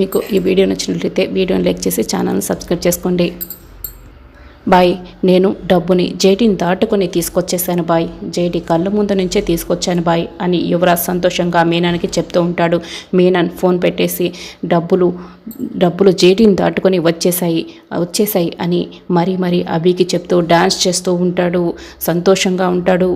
మీకు ఈ వీడియో నచ్చినట్లయితే వీడియోని లైక్ చేసి ఛానల్ని సబ్స్క్రైబ్ చేసుకోండి. బాయ్. నేను డబ్బుని జేడీని దాటుకొని తీసుకొచ్చేసాను బాయ్. జేడీ కళ్ళ ముందు నుంచే తీసుకొచ్చాను బాయ్ అని యువరాజ్ సంతోషంగా మీనానికి చెప్తూ ఉంటాడు. మీనాన్ ఫోన్ పెట్టేసి డబ్బులు డబ్బులు జేడీని దాటుకొని వచ్చేసాయి వచ్చేసాయి అని మరీ మరీ అభికి చెప్తూ డాన్స్ చేస్తూ ఉంటాడు. సంతోషంగా ఉంటాడు.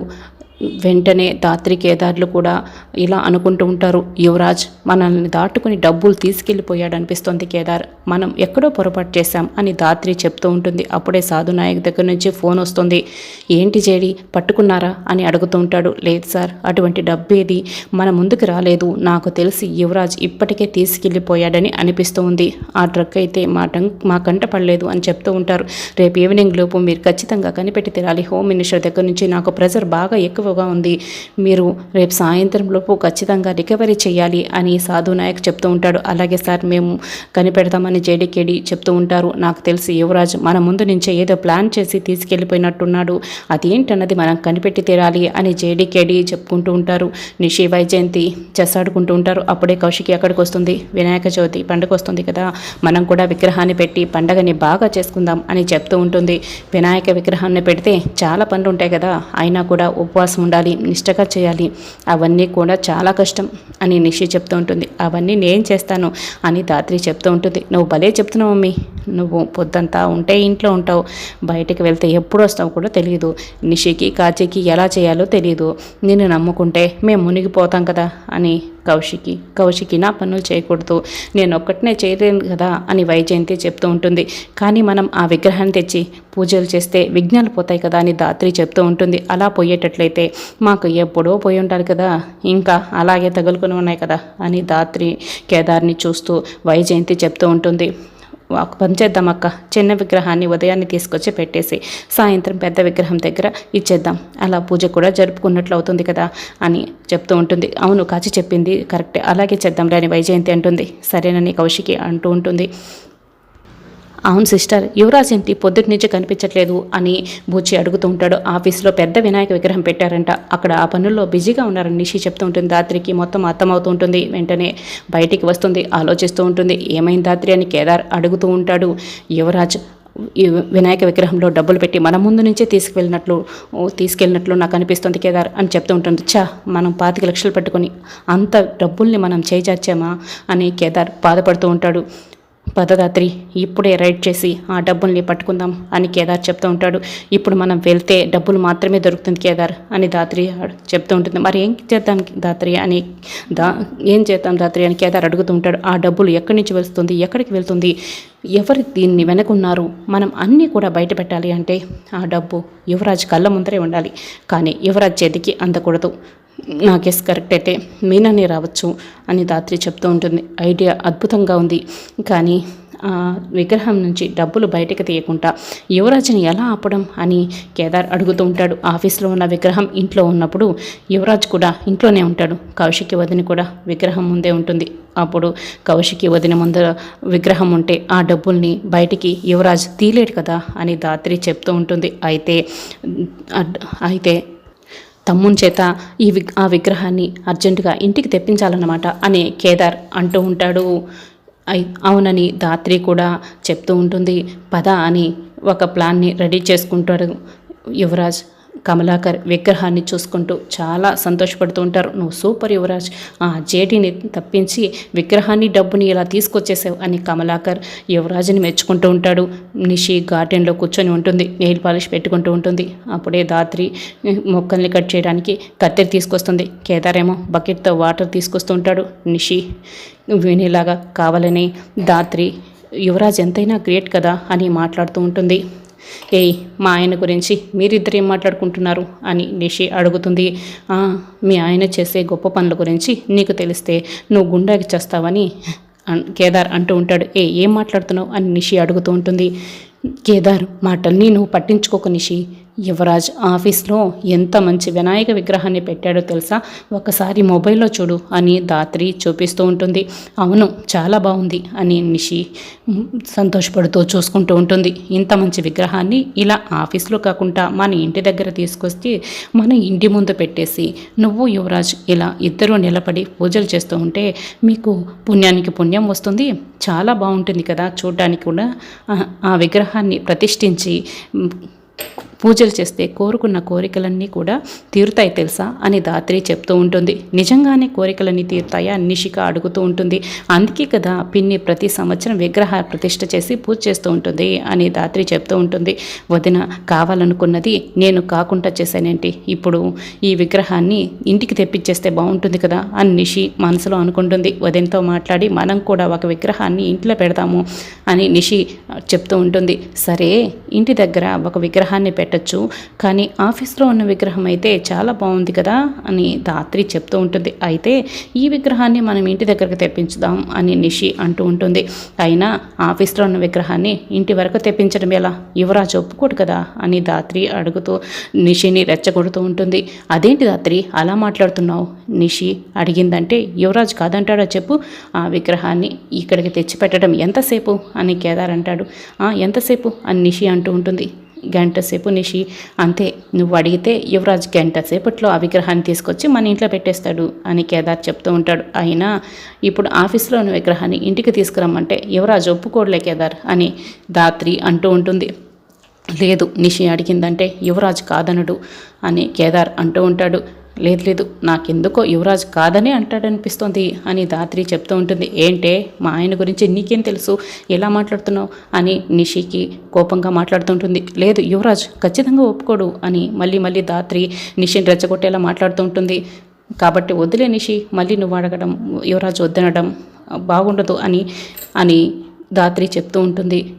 వెంటనే దాత్రి కేదార్లు కూడా ఇలా అనుకుంటూ ఉంటారు యువరాజ్ మనల్ని దాటుకుని డబ్బులు తీసుకెళ్ళిపోయాడు అనిపిస్తోంది కేదార్. మనం ఎక్కడో పొరపాటు చేశాం అని దాత్రి చెప్తూ ఉంటుంది. అప్పుడే సాధు నాయక్ దగ్గర నుంచి ఫోన్ వస్తుంది. ఏంటి జేడి పట్టుకున్నారా? అని అడుగుతూ ఉంటాడు. లేదు సార్ అటువంటి డబ్బు మన ముందుకు రాలేదు. నాకు తెలిసి యువరాజ్ ఇప్పటికే తీసుకెళ్ళిపోయాడని అనిపిస్తూ ఉంది. ఆ ట్రక్ అయితే మా టం మా కంట పడలేదు అని చెప్తూ ఉంటారు. రేపు ఈవినింగ్ లోపు మీరు ఖచ్చితంగా కనిపెట్టి తిరాలి. హోమ్ మినిస్టర్ దగ్గర నుంచి నాకు ప్రెజర్ బాగా ఎక్కువ ఎక్కువగా ఉంది. మీరు రేపు సాయంత్రం లోపు ఖచ్చితంగా రికవరీ చేయాలి అని సాధు నాయక్ చెప్తూ ఉంటాడు. అలాగే సార్ మేము కనిపెడతామని జేడీకేడి చెప్తూ ఉంటారు. నాకు తెలిసి యువరాజ్ మన ముందు నుంచే ఏదో ప్లాన్ చేసి తీసుకెళ్ళిపోయినట్టున్నాడు. అదేంటన్నది మనం కనిపెట్టి తీరాలి అని జేడీకేడి చెప్పుకుంటూ ఉంటారు. నిషి వైజయంతి చెస్ ఆడుకుంటూ ఉంటారు. అప్పుడే కౌశికి అక్కడికి వస్తుంది. వినాయక చవితి పండుగ వస్తుంది కదా. మనం కూడా విగ్రహాన్ని పెట్టి పండగని బాగా చేసుకుందాం అని చెప్తూ ఉంటుంది. వినాయక విగ్రహాన్ని పెడితే చాలా పనులు ఉంటాయి కదా. అయినా కూడా ఉపవాసం ఉండాలి నిష్టగా చేయాలి. అవన్నీ కూడా చాలా కష్టం అని నిషి చెప్తూ ఉంటుంది. అవన్నీ నేను చేస్తాను అని దాత్రి చెప్తూ ఉంటుంది. నువ్వు భలే చెప్తున్నావు మమ్మీ. నువ్వు పొద్దంతా ఉంటే ఇంట్లో ఉంటావు. బయటికి వెళ్తే ఎప్పుడు వస్తావు కూడా తెలియదు నిషికి కాచికి ఎలా చేయాలో తెలియదు నిన్ను నమ్ముకుంటే మేము మునిగిపోతాం కదా అని కౌశికి. కౌశికి నా పనులు చేయకూడదు. నేను ఒక్కటినే చేయలేను కదా అని వైజయంతి చెప్తూ ఉంటుంది. కానీ మనం ఆ విగ్రహాన్ని తెచ్చి పూజలు చేస్తే విఘ్నాలు పోతాయి కదా అని దాత్రి చెప్తూ ఉంటుంది. అలా పోయేటట్లయితే మాకు ఎప్పుడో పోయి ఉంటారు కదా. ఇంకా అలాగే తగులుకొని ఉన్నాయి కదా అని దాత్రి కేదార్ని చూస్తూ వైజయంతి చెప్తూ ఉంటుంది. పని చేద్దాం అక్క. చిన్న విగ్రహాన్ని ఉదయాన్నే తీసుకొచ్చి పెట్టేసి సాయంత్రం పెద్ద విగ్రహం దగ్గర ఇచ్చేద్దాం. అలా పూజ కూడా జరుపుకున్నట్లు అవుతుంది కదా అని చెప్తూ ఉంటుంది. అవును కాచి చెప్పింది కరెక్ట్. అలాగే చేద్దాం అని వైజయంతి అంటుంది. సరేనని కౌశికి అంటూ ఉంటుంది. అవును సిస్టర్. యువరాజ్ ఏంటి? పొద్దుటి నుంచి కనిపించట్లేదు అని బూచి అడుగుతూ ఉంటాడు. ఆఫీస్లో పెద్ద వినాయక విగ్రహం పెట్టారంట. అక్కడ ఆ పనుల్లో బిజీగా ఉన్నారని నిషి చెప్తూ ఉంటుంది. దాత్రికి మొత్తం అర్థమవుతూ ఉంటుంది. వెంటనే బయటికి వస్తుంది. ఆలోచిస్తూ ఉంటుంది. ఏమైంది దాత్రి అని కేదార్ అడుగుతూ ఉంటాడు. యువరాజ్ ఈ వినాయక విగ్రహంలో డబ్బులు పెట్టి మన ముందు నుంచే తీసుకువెళ్ళినట్లు తీసుకెళ్ళినట్లు నాకు అనిపిస్తుంది కేదార్ అని చెప్తూ ఉంటుంది. చా మనం పాతిక లక్షలు పెట్టుకొని అంత డబ్బుల్ని మనం చేజార్చామా అని కేదార్ బాధపడుతూ ఉంటాడు. పదదాత్రి ఇప్పుడే రైడ్ చేసి ఆ డబ్బుల్ని పట్టుకుందాం అని కేదార్ చెప్తూ ఉంటాడు. ఇప్పుడు మనం వెళ్తే డబ్బులు మాత్రమే దొరుకుతుంది కేదార్ అని దాత్రి చెప్తూ ఉంటుంది. మరి ఏం చేద్దాం దాత్రి అని దా ఏం చేద్దాం దాత్రి అని కేదార్ అడుగుతూ ఉంటాడు. ఆ డబ్బులు ఎక్కడి నుంచి వెళ్తుంది ఎక్కడికి వెళ్తుంది ఎవరు దీన్ని వెనకున్నారు మనం అన్నీ కూడా బయట పెట్టాలి అంటే ఆ డబ్బు యువరాజ్ కళ్ళ ముందరే ఉండాలి. కానీ యువరాజ్ చేతికి అందకూడదు. నా గెస్ కరెక్ట్ అయితే మీనానే రావచ్చు అని దాత్రి చెప్తూ ఉంటుంది. ఐడియా అద్భుతంగా ఉంది. కానీ ఆ విగ్రహం నుంచి డబ్బులు బయటకు తీయకుండా యువరాజుని ఎలా ఆపడం అని కేదార్ అడుగుతూ ఉంటాడు. ఆఫీస్లో ఉన్న విగ్రహం ఇంట్లో ఉన్నప్పుడు యువరాజ్ కూడా ఇంట్లోనే ఉంటాడు. కౌశికి వదిన కూడా విగ్రహం ముందే ఉంటుంది. అప్పుడు కౌశికి వదిన ముందర విగ్రహం ఉంటే ఆ డబ్బుల్ని బయటికి యువరాజ్ తీలేడు కదా అని దాత్రి చెప్తూ ఉంటుంది. అయితే అయితే తమ్ముని చేత ఈ విగ్ ఆ విగ్రహాన్ని అర్జెంటుగా ఇంటికి తెప్పించాలన్నమాట అని కేదార్ అంటూ ఉంటాడు. అవునని దాత్రి కూడా చెప్తూ ఉంటుంది. పద అని ఒక ప్లాన్ని రెడీ చేసుకుంటాడు యువరాజ్. కమలాకర్ విగ్రహాన్ని చూసుకుంటూ చాలా సంతోషపడుతూ ఉంటారు. నువ్వు సూపర్ యువరాజ్. ఆ జేటీని తప్పించి విగ్రహాన్ని డబ్బుని ఇలా తీసుకొచ్చేసావు అని కమలాకర్ యువరాజుని మెచ్చుకుంటూ ఉంటాడు. నిషి గార్డెన్లో కూర్చొని ఉంటుంది. నెయిల్ పాలిష్ పెట్టుకుంటూ ఉంటుంది. అప్పుడే దాత్రి మొక్కల్ని కట్ చేయడానికి కత్తెర తీసుకొస్తుంది. కేదారేమో బకెట్తో వాటర్ తీసుకొస్తూ ఉంటాడు నిషి. వినేలాగా కావాలని దాత్రి యువరాజ్ ఎంతైనా గ్రేట్ కదా అని మాట్లాడుతూ ఉంటుంది. ఏయ్ మా ఆయన గురించి మీరిద్దరు ఏం మాట్లాడుకుంటున్నారు? అని నిషి అడుగుతుంది. మీ ఆయన చేసే గొప్ప పనుల గురించి నీకు తెలిస్తే నువ్వు గుండాకి చేస్తావని కేదార్ అంటూ ఉంటాడు. ఏ ఏం మాట్లాడుతున్నావు? అని నిషి అడుగుతూ ఉంటుంది. కేదార్ మాటల్ని నువ్వు పట్టించుకోకు నిషి. యువరాజ్ ఆఫీస్లో ఎంత మంచి వినాయక విగ్రహాన్ని పెట్టాడో తెలుసా? ఒకసారి మొబైల్లో చూడు అని దాత్రి చూపిస్తూ ఉంటుంది. అవును చాలా బాగుంది అని నిషి సంతోషపడుతూ చూసుకుంటూ ఉంటుంది. ఇంత మంచి విగ్రహాన్ని ఇలా ఆఫీస్లో కాకుండా మన ఇంటి దగ్గర తీసుకొస్తే మన ఇంటి ముందు పెట్టేసి నువ్వు యువరాజ్ ఇలా ఇద్దరు నిలబడి పూజలు చేస్తూ ఉంటే మీకు పుణ్యానికి పుణ్యం వస్తుంది. చాలా బాగుంటుంది కదా చూడడానికి కూడా. ఆ- విగ్రహాన్ని ప్రతిష్ఠించి పూజలు చేస్తే కోరుకున్న కోరికలన్నీ కూడా తీరుతాయి తెలుసా అని దాత్రి చెప్తూ ఉంటుంది. నిజంగానే కోరికలన్నీ తీరుతాయా అని నిషిక అడుగుతూ ఉంటుంది. అందుకే కదా పిన్ని ప్రతి సంవత్సరం విగ్రహ ప్రతిష్ట చేసి పూజ చేస్తూ ఉంటుంది అని దాత్రి చెప్తూ ఉంటుంది. వదిన కావాలనుకున్నది నేను కాకుండా చేశానేంటి? ఇప్పుడు ఈ విగ్రహాన్ని ఇంటికి తెప్పించేస్తే బాగుంటుంది కదా అని నిషి మనసులో అనుకుంటుంది. వదినతో మాట్లాడి మనం కూడా ఒక విగ్రహాన్ని ఇంట్లో పెడతాము అని నిషి చెప్తూ ఉంటుంది. సరే ఇంటి దగ్గర ఒక విగ్రహాన్ని పెట్టచ్చు కానీ ఆఫీస్లో ఉన్న విగ్రహం అయితే చాలా బాగుంది కదా అని దాత్రి చెప్తూ ఉంటుంది. అయితే ఈ విగ్రహాన్ని మనం ఇంటి దగ్గరకు తెప్పించుదాం అని నిషి అంటూ ఉంటుంది. అయినా ఆఫీస్లో ఉన్న విగ్రహాన్ని ఇంటి వరకు తెప్పించడం ఎలా? యువరాజు ఒప్పుకోడు కదా అని దాత్రి అడుగుతూ నిషిని రెచ్చగొడుతూ ఉంటుంది. అదేంటి దాత్రి అలా మాట్లాడుతున్నావు? నిషి అడిగిందంటే యువరాజు కాదంటాడో చెప్పు. ఆ విగ్రహాన్ని ఇక్కడికి తెచ్చిపెట్టడం ఎంతసేపు? అని కేదార్ అంటాడు. ఎంతసేపు? అని నిషి అంటూ ఉంటుంది. గంట సేపు నిషి అంతే నువ్వు అడిగితే యువరాజ్ గంట సేపట్లో ఆ విగ్రహాన్ని తీసుకొచ్చి మన ఇంట్లో పెట్టేస్తాడు అని కేదార్ చెప్తూ ఉంటాడు. అయినా ఇప్పుడు ఆఫీస్లో ఉన్న విగ్రహాన్ని ఇంటికి తీసుకురమ్మంటే యువరాజ్ ఒప్పుకోడలే కేదార్ అని దాత్రి అంటూ ఉంటుంది. లేదు నిషి అడిగిందంటే యువరాజ్ కాదనడు అని కేదార్ అంటూ ఉంటాడు. లేదు లేదు నాకెందుకో యువరాజ్ కాదని అంటాడనిపిస్తోంది అని దాత్రి చెప్తూ ఉంటుంది. ఏంటే మా ఆయన గురించి నీకేం తెలుసు? ఎలా మాట్లాడుతున్నావు? అని నిషికి కోపంగా మాట్లాడుతుంటుంది లేదు యువరాజ్ ఖచ్చితంగా ఒప్పుకోడు అని మళ్ళీ మళ్ళీ దాత్రి నిషిని రెచ్చగొట్టేలా మాట్లాడుతూ ఉంటుంది. కాబట్టి వదిలే నిషి మళ్ళీ నువ్వు అడగడం యువరాజ్ వద్దనడం బాగుండదు అని అని దాత్రి చెప్తూ ఉంటుంది.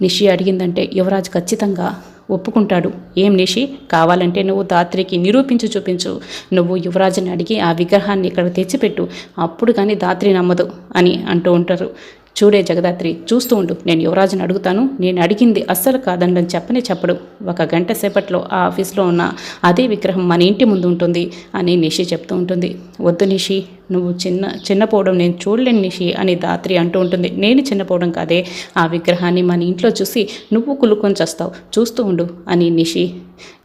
నిషి అడిగిందంటే యువరాజ్ ఖచ్చితంగా ఒప్పుకుంటాడు. ఏం నిషి? కావాలంటే నువ్వు దాత్రికి నిరూపించి చూపించు. నువ్వు యువరాజుని అడిగి ఆ విగ్రహాన్ని ఇక్కడ తెచ్చిపెట్టు. అప్పుడు కానీ దాత్రి నమ్మదు అని అంటూ ఉంటారు. చూడే జగదాత్రి చూస్తూ ఉండు నేను యువరాజుని అడుగుతాను నేను అడిగింది అస్సలు కాదని చెప్పనే చెప్పడు. ఒక గంట సేపట్లో ఆ ఆఫీస్లో ఉన్న అదే విగ్రహం మన ఇంటి ముందు ఉంటుంది అని నిషి చెప్తూ ఉంటుంది. వద్దు నిషి నువ్వు చిన్న చిన్నపోవడం నేను చూడలేను నిషి అని దాత్రి అంటూ ఉంటుంది. నేను చిన్నపోవడం కాదే ఆ విగ్రహాన్ని మన ఇంట్లో చూసి నువ్వు కులుకొని చేస్తావు చూస్తూ ఉండు అని నిషి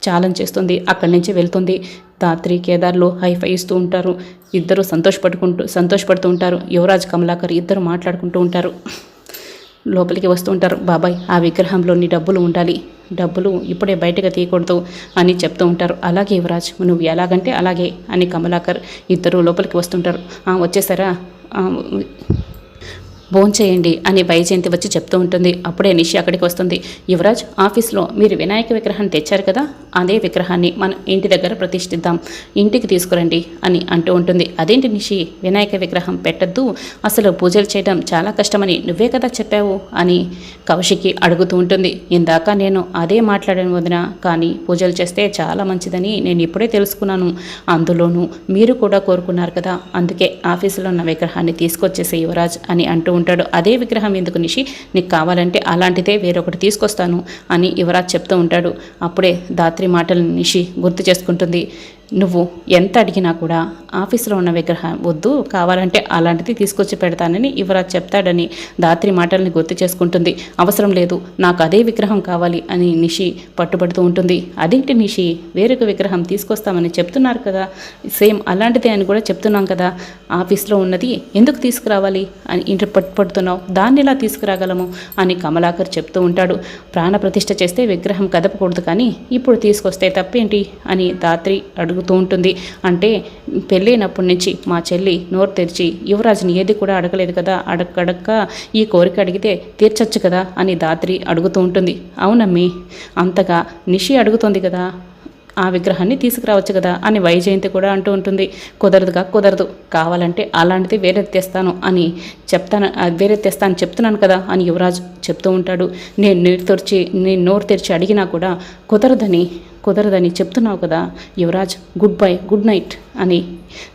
ఛాలెంజ్ చేస్తుంది. అక్కడి నుంచి వెళ్తుంది. దాత్రి కేదార్లు హైఫై ఇస్తూ ఉంటారు. ఇద్దరు సంతోషపడుకుంటూ సంతోషపడుతూ ఉంటారు యువరాజ్ కమలాకర్ ఇద్దరు మాట్లాడుకుంటూ ఉంటారు. లోపలికి వస్తూ ఉంటారు. బాబాయ్ ఆ విగ్రహంలోని డబ్బులు ఉండాలి. డబ్బులు ఇప్పుడే బయటకు తీయకూడదు అని చెప్తూ ఉంటారు. అలాగే యువరాజ్ నువ్వు ఎలాగంటే అలాగే అని కమలాకర్ ఇద్దరు లోపలికి వస్తుంటారు. వచ్చేసారా? భోంచేయండి అని వైజయంతి వచ్చి చెప్తూ ఉంటుంది. అప్పుడే నిషి అక్కడికి వస్తుంది. యువరాజ్ ఆఫీస్లో మీరు వినాయక విగ్రహాన్ని తెచ్చారు కదా? అదే విగ్రహాన్ని మనం ఇంటి దగ్గర ప్రతిష్ఠిద్దాం. ఇంటికి తీసుకురండి అని అంటూ ఉంటుంది. అదేంటి నిషి? వినాయక విగ్రహం పెట్టద్దు. అసలు పూజలు చేయడం చాలా కష్టమని నువ్వే కదా చెప్పావు అని కౌశికి అడుగుతూ ఉంటుంది. ఇందాక నేను అదే మాట్లాడాను వదిన కానీ పూజలు చేస్తే చాలా మంచిదని నేను ఇప్పుడే తెలుసుకున్నాను. అందులోనూ మీరు కూడా కోరుకున్నారు కదా? అందుకే ఆఫీసులో ఉన్న విగ్రహాన్ని తీసుకొచ్చేసే యువరాజ్ అని అంటూ ఉంటాడు. అదే విగ్రహం ఎందుకు నిషి? నీకు కావాలంటే అలాంటిదే వేరొకటి తీసుకొస్తాను అని యువరాజ్ చెప్తూ ఉంటాడు. అప్పుడే దాత్రి మాటలు నిషి గుర్తు చేసుకుంటుంది. నువ్వు ఎంత అడిగినా కూడా ఆఫీసులో ఉన్న విగ్రహం వద్దు కావాలంటే అలాంటిది తీసుకొచ్చి పెడతానని యువరాజ్ చెప్తాడని దాత్రి మాటల్ని గుర్తు చేసుకుంటుంది. అవసరం లేదు నాకు అదే విగ్రహం కావాలి అని నిషి పట్టుబడుతూ ఉంటుంది. అదేంటి నిషి? వేరొక విగ్రహం తీసుకొస్తామని చెప్తున్నారు కదా. సేమ్ అలాంటిదే అని కూడా చెప్తున్నాం కదా. ఆఫీస్లో ఉన్నది ఎందుకు తీసుకురావాలి అని ఇంటి పట్టుబడుతున్నావు దాన్ని ఎలా తీసుకురాగలము అని కమలాకర్ చెప్తూ ఉంటాడు. ప్రాణ ప్రతిష్ఠ చేస్తే విగ్రహం కదపకూడదు కానీ ఇప్పుడు తీసుకొస్తే తప్పేంటి అని దాత్రి అడుగుతూ ఉంటుంది. అంటే పెళ్ళైనప్పటి నుంచి మా చెల్లి నోరు తెరిచి యువరాజుని ఏది కూడా అడగలేదు కదా అడగడక్క ఈ కోరిక అడిగితే తీర్చచ్చు కదా? అని దాత్రి అడుగుతూ ఉంటుంది. అవునమ్మి అంతగా నిషి అడుగుతుంది కదా ఆ విగ్రహాన్ని తీసుకురావచ్చు కదా? అని వైజయంతి కూడా అంటూ ఉంటుంది. కుదరదుగా కుదరదు. కావాలంటే అలాంటిది వేరే తెస్తాను అని చెప్తాను వేరే తెస్తాను చెప్తున్నాను కదా? అని యువరాజ్ చెప్తూ ఉంటాడు. నేను నీరు తెరిచి నేను నోరు తెరిచి అడిగినా కూడా కుదరదని కుదరదని చెప్తున్నావు కదా Yuvraj. Good bye good night అని.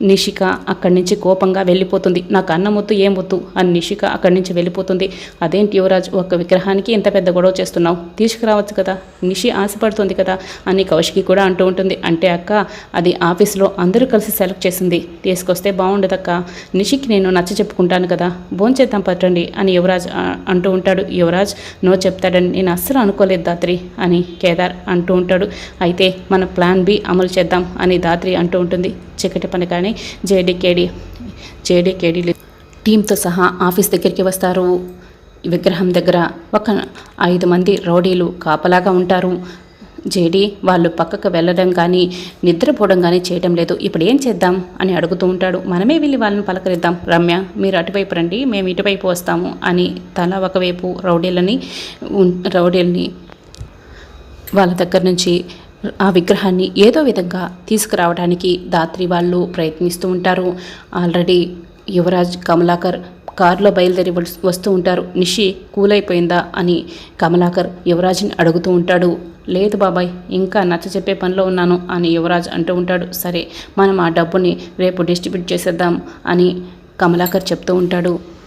నిషిక అక్కడి నుంచి కోపంగా వెళ్ళిపోతుంది. నాకు అన్నం వద్దు ఏం అని నిషిక అక్కడి నుంచి వెళ్ళిపోతుంది. అదేంటి యువరాజ్ ఒక విగ్రహానికి ఇంత పెద్ద గొడవ చేస్తున్నావు? తీసుకురావచ్చు కదా? నిషి ఆశపడుతుంది కదా? అని కౌశికి కూడా అంటూ ఉంటుంది. అంటే అక్క అది ఆఫీస్లో అందరూ కలిసి సెలెక్ట్ చేసింది. తీసుకొస్తే బాగుండదక్క. నిషికి నేను నచ్చ చెప్పుకుంటాను కదా? భోంచేద్దాం పట్టండి అని యువరాజ్ అంటూ ఉంటాడు. యువరాజ్ నో చెప్తాడని నేను అస్సలు అనుకోలేదు దాత్రి అని కేదార్ అంటూ ఉంటాడు. అయితే మన ప్లాన్ బి అమలు చేద్దాం అని దాత్రి అంటూ ఉంటుంది. చీకటి పని కానీ జేడీకేడి జేడీకేడి టీంతో సహా ఆఫీస్ దగ్గరికి వస్తారు. విగ్రహం దగ్గర ఒక ఐదు మంది రౌడీలు కాపలాగా ఉంటారు. జేడి వాళ్ళు పక్కకు వెళ్ళడం కానీ నిద్రపోవడం కానీ చేయడం లేదు. ఇప్పుడు ఏం చేద్దాం అని అడుగుతూ ఉంటాడు. మనమే వెళ్ళి వాళ్ళని పలకరిద్దాం. రమ్య మీరు అటువైపు రండి మేము ఇటువైపు వస్తాము అని తల ఒకవైపు రౌడీలని ఉన్- రౌడీలని వాళ్ళ దగ్గర నుంచి ఆ విగ్రహాన్ని ఏదో విధంగా తీసుకురావడానికి దాత్రి వాళ్ళు ప్రయత్నిస్తూ ఉంటారు. ఆల్రెడీ యువరాజ్ కమలాకర్ కారులో బయలుదేరి వస్తూ ఉంటారు. నిషి కూలైపోయిందా అని కమలాకర్ యువరాజ్ని అడుగుతూ ఉంటాడు. లేదు బాబాయ్ ఇంకా నచ్చ చెప్పే పనిలో ఉన్నాను అని యువరాజ్ అంటూ ఉంటాడు. సరే మనం ఆ డబ్బుని రేపు డిస్ట్రిబ్యూట్ చేసేద్దాం అని కమలాకర్ చెప్తూ ఉంటాడు.